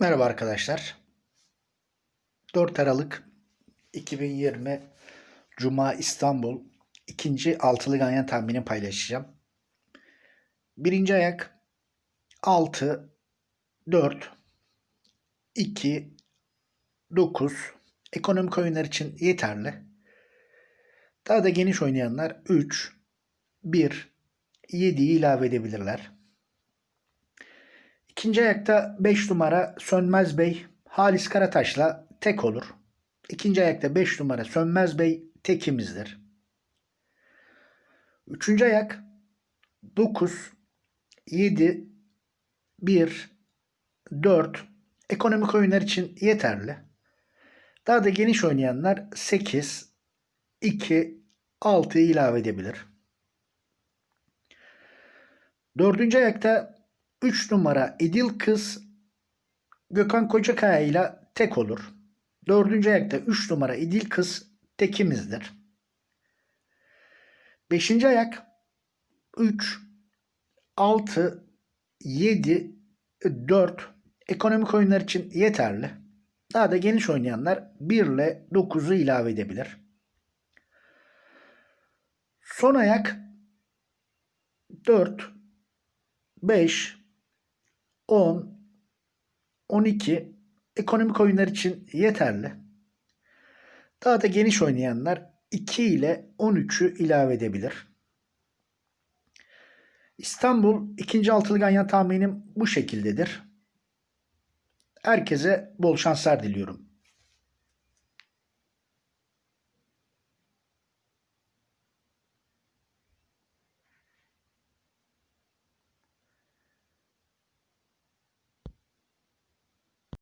Merhaba arkadaşlar. 4 Aralık 2020 Cuma İstanbul ikinci altılı ganyan tahmini paylaşacağım. Birinci ayak 6 4 2 9 ekonomik oyunlar için yeterli. Daha da geniş oynayanlar 3 1 7'yi ilave edebilirler. İkinci ayakta 5 numara Sönmez Bey Halis Karataş'la tek olur. İkinci ayakta 5 numara Sönmez Bey tekimizdir. Üçüncü ayak 9 7 1 4 ekonomik oyunlar için yeterli. Daha da geniş oynayanlar 8 2 6'yı ilave edebilir. Dördüncü ayakta 3 numara İdil Kız Gökhan Kocakaya ile tek olur. Dördüncü ayakta 3 numara İdil Kız tekimizdir. Beşinci ayak 3 6 7 4 ekonomik oyunlar için yeterli. Daha da geniş oynayanlar 1 ile 9'u ilave edebilir. Son ayak 4 5 10 12 ekonomik oyunlar için yeterli. Daha da geniş oynayanlar 2 ile 13'ü ilave edebilir. İstanbul ikinci altılı ganyan tahminim bu şekildedir. Herkese bol şanslar diliyorum.